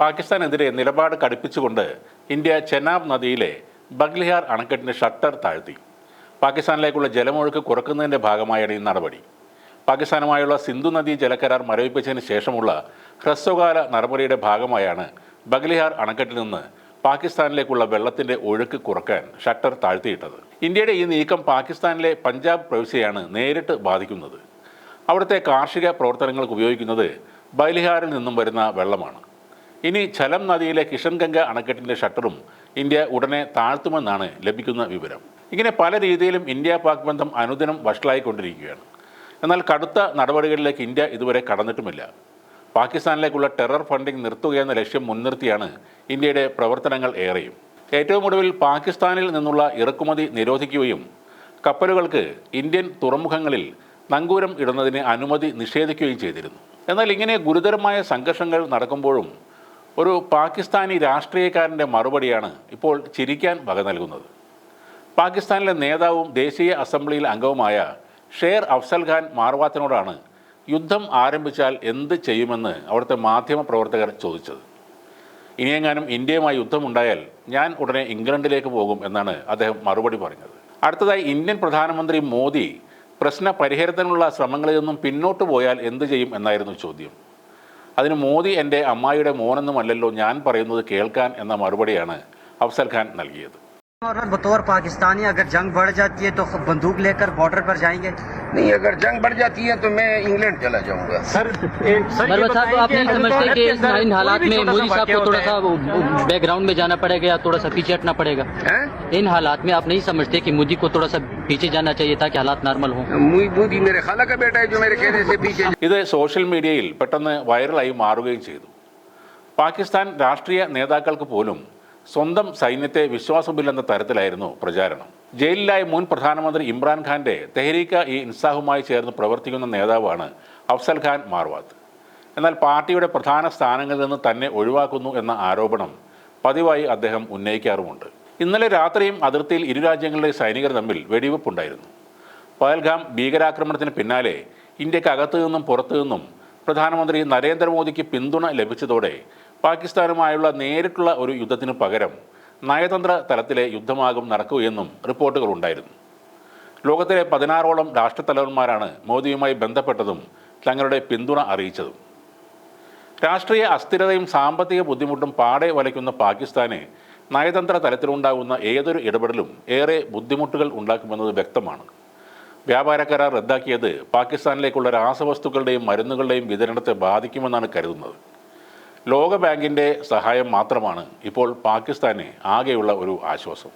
പാകിസ്ഥാനെതിരെ നിലപാട് കടുപ്പിച്ചുകൊണ്ട് ഇന്ത്യ ചെനാബ് നദിയിലെ ബഗ്ലിഹാർ അണക്കെട്ടിന്റെ ഷട്ടർ താഴ്ത്തി. പാകിസ്ഥാനിലേക്കുള്ള ജലമൊഴുക്ക് കുറക്കുന്നതിന്റെ ഭാഗമായാണ് ഈ നടപടി. പാകിസ്ഥാനുമായുള്ള സിന്ധു നദി ജലകരാർ മരവിപ്പിച്ചതിന് ശേഷമുള്ള ഹ്രസ്വകാല നടപടിയുടെ ഭാഗമായാണ് ബഗ്ലിഹാർ അണക്കെട്ടിൽ നിന്ന് പാകിസ്ഥാനിലേക്കുള്ള വെള്ളത്തിന്റെ ഒഴുക്ക് കുറയ്ക്കാൻ ഷട്ടർ താഴ്ത്തിയിട്ടത്. ഇന്ത്യയുടെ ഈ നീക്കം പാകിസ്ഥാനിലെ പഞ്ചാബ് പ്രവിശ്യയാണ് നേരിട്ട് ബാധിക്കുന്നത്. അവിടുത്തെ കാർഷിക പ്രവർത്തനങ്ങൾക്ക് ഉപയോഗിക്കുന്നത് ബൈലിഹാറിൽ നിന്നും വരുന്ന വെള്ളമാണ്. ഇനി ചലം നദിയിലെ കിഷൻഗംഗ അണക്കെട്ടിന്റെ ഷട്ടറും ഇന്ത്യ ഉടനെ താഴ്ത്തുമെന്നാണ് ലഭിക്കുന്ന വിവരം. ഇങ്ങനെ പല രീതിയിലും ഇന്ത്യ പാക് ബന്ധം അനുദിനം വഷളായിക്കൊണ്ടിരിക്കുകയാണ്. എന്നാൽ കടുത്ത നടപടികളിലേക്ക് ഇന്ത്യ ഇതുവരെ കടന്നിട്ടുമില്ല. പാകിസ്ഥാനിലേക്കുള്ള ടെറർ ഫണ്ടിംഗ് നിർത്തുകയെന്ന ലക്ഷ്യം മുൻനിർത്തിയാണ് ഇന്ത്യയുടെ പ്രവർത്തനങ്ങൾ ഏറെയും. ഏറ്റവും ഒടുവിൽ പാകിസ്ഥാനിൽ നിന്നുള്ള ഇറക്കുമതി നിരോധിക്കുകയും കപ്പലുകൾക്ക് ഇന്ത്യൻ തുറമുഖങ്ങളിൽ നങ്കൂരം ഇടുന്നതിന് അനുമതി നിഷേധിക്കുകയും ചെയ്തിരുന്നു. എന്നാൽ ഇങ്ങനെ ഗുരുതരമായ സംഘർഷങ്ങൾ നടക്കുമ്പോഴും ഒരു പാകിസ്ഥാനി രാഷ്ട്രീയക്കാരന്റെ മറുപടിയാണ് ഇപ്പോൾ ചിരിക്കാൻ വക നൽകുന്നത്. പാകിസ്ഥാനിലെ നേതാവും ദേശീയ അസംബ്ലിയിൽ അംഗവുമായ ഷേർ അഫ്സൽ ഖാൻ മാർവാത്തിനോടാണ് യുദ്ധം ആരംഭിച്ചാൽ എന്ത് ചെയ്യുമെന്ന് അവിടുത്തെ മാധ്യമ പ്രവർത്തകർ ചോദിച്ചത്. ഇനിയെങ്ങാനും ഇന്ത്യയുമായി യുദ്ധമുണ്ടായാൽ ഞാൻ ഉടനെ ഇംഗ്ലണ്ടിലേക്ക് പോകും എന്നാണ് അദ്ദേഹം മറുപടി പറഞ്ഞത്. അടുത്തതായി ഇന്ത്യൻ പ്രധാനമന്ത്രി മോദി പ്രശ്ന പരിഹാരത്തിനുള്ള ശ്രമങ്ങളിൽ നിന്നും പിന്നോട്ട് പോയാൽ എന്ത് ചെയ്യും എന്നായിരുന്നു ചോദ്യം. അതിന് മോദി എന്റെ അമ്മായിയുടെ മോനെന്നുമല്ലല്ലോ ഞാൻ പറയുന്നത് കേൾക്കാൻ എന്ന മറുപടിയാണ് അഫ്സൽ ഖാൻ നൽകിയത്. ബത്തോർ പാകിസ്ഥാനി ജംഗ് ബഡ് ബന്ദൂക്ക് ലേക്കർ ബോർഡർ പർ नहीं अगर जंग बढ़ जाती है तो मैं इंग्लैंड चला जाऊंगा मरवा साहब आप नहीं समझते कि इस इन हालात में मोदी साहब को थोड़ा सा बैकग्राउंड में जाना पड़ेगा या थोड़ा सा पीछे हटना पड़ेगा हैं? इन हालात में आप नहीं समझते कि मोदी को थोड़ा सा पीछे जाना चाहिए ताकि हालात नॉर्मल हों मुई- मोदी मेरे खाला का बेटा है जो मेरे कहने से पीछे ഇത് സോഷ്യൽ മീഡിയയിൽ പെട്ടെന്ന് വൈറലായി മാറുകയും ചെയ്തു പാകിസ്ഥാൻ രാഷ്ട്രീയ നേതാക്കൾക്ക് പോലും സ്വന്തം സൈന്യത്തെ വിശ്വാസമില്ലെന്ന തരത്തിലായിരുന്നു പ്രചാരണം. ജയിലിലായ മുൻ പ്രധാനമന്ത്രി ഇമ്രാൻഖാന്റെ തെഹരീക്ക ഇ ഇൻസാഹുമായി ചേർന്ന് പ്രവർത്തിക്കുന്ന നേതാവാണ് അഫ്സൽ ഖാൻ മാർവാത്ത്. എന്നാൽ പാർട്ടിയുടെ പ്രധാന സ്ഥാനങ്ങളിൽ നിന്ന് തന്നെ ഒഴിവാക്കുന്നു എന്ന ആരോപണം പതിവായി അദ്ദേഹം ഉന്നയിക്കാറുമുണ്ട്. ഇന്നലെ രാത്രിയും അതിർത്തിയിൽ ഇരു രാജ്യങ്ങളിലെ സൈനികർ തമ്മിൽ വെടിവെപ്പുണ്ടായിരുന്നു. പഹൽഗാം ഭീകരാക്രമണത്തിന് പിന്നാലെ ഇന്ത്യക്കകത്തു നിന്നും പുറത്തു നിന്നും പ്രധാനമന്ത്രി നരേന്ദ്രമോദിക്ക് പിന്തുണ ലഭിച്ചതോടെ പാകിസ്ഥാനുമായുള്ള നേരിട്ടുള്ള ഒരു യുദ്ധത്തിന് പകരം നയതന്ത്ര തലത്തിലെ യുദ്ധമാകും നടക്കുകയെന്നും റിപ്പോർട്ടുകൾ ഉണ്ടായിരുന്നു. ലോകത്തിലെ പതിനാറോളം രാഷ്ട്രത്തലവന്മാരാണ് മോദിയുമായി ബന്ധപ്പെട്ടതും തങ്ങളുടെ പിന്തുണ അറിയിച്ചതും. രാഷ്ട്രീയ അസ്ഥിരതയും സാമ്പത്തിക ബുദ്ധിമുട്ടും പാടെ വലയ്ക്കുന്ന പാകിസ്ഥാനെ നയതന്ത്ര തലത്തിലുണ്ടാകുന്ന ഏതൊരു ഇടപെടലും ഏറെ ബുദ്ധിമുട്ടുകൾ ഉണ്ടാക്കുമെന്നത് വ്യക്തമാണ്. വ്യാപാര കരാർ റദ്ദാക്കിയത് പാകിസ്ഥാനിലേക്കുള്ള രാസവസ്തുക്കളുടെയും മരുന്നുകളുടെയും വിതരണത്തെ ബാധിക്കുമെന്നാണ് കരുതുന്നത്. ലോകബാങ്കിന്റെ സഹായം മാത്രമാണ് ഇപ്പോൾ പാകിസ്ഥാന് ആകെയുള്ള ഒരു ആശ്വാസം.